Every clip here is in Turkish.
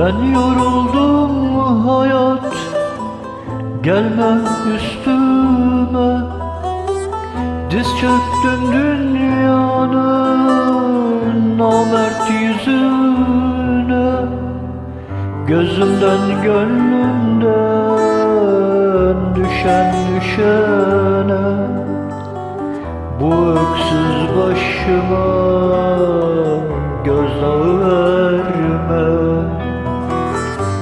Ben yoruldum hayat? Gelme üstüme. Diz çöktüm dünyanın Namert yüzüne. Gözümden gönlümden Düşen düşene. Bu öksüz başıma Gözdağı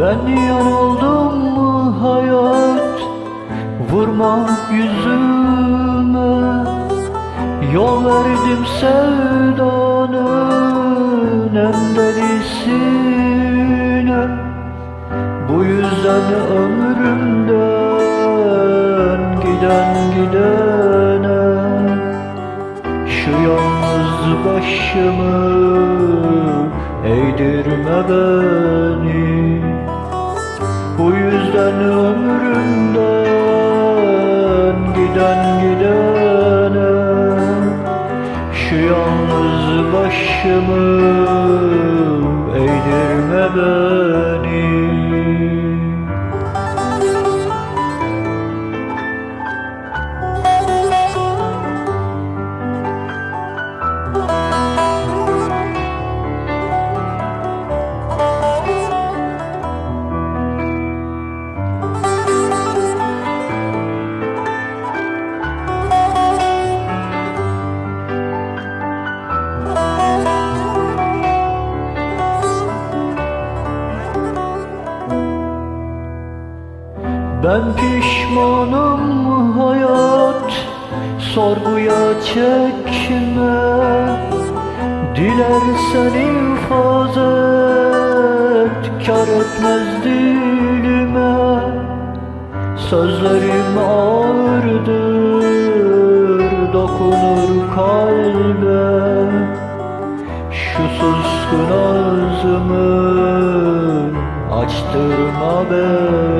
Ben yanıldım mı hayat? Vurma yüzüme Yol verdim sevdanın En delisine Bu yüzden ömrümden Giden gidene Şu yalnız başımı Eğdirme beni bu yüzden ömrümden giden gidene Şu yalnız başımı eğdirme beni Ben pişmanım hayat? Sorguya çekme. Dilersen infaz et Kar etmez dilime. Sözlerim ağırdır Dokunur kalbe. Şu suskun ağzımı Açtırma beni